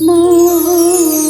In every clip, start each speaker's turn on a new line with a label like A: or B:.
A: 梦。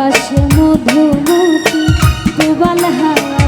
A: পাশে মধুমতি গোবাল হাওয়া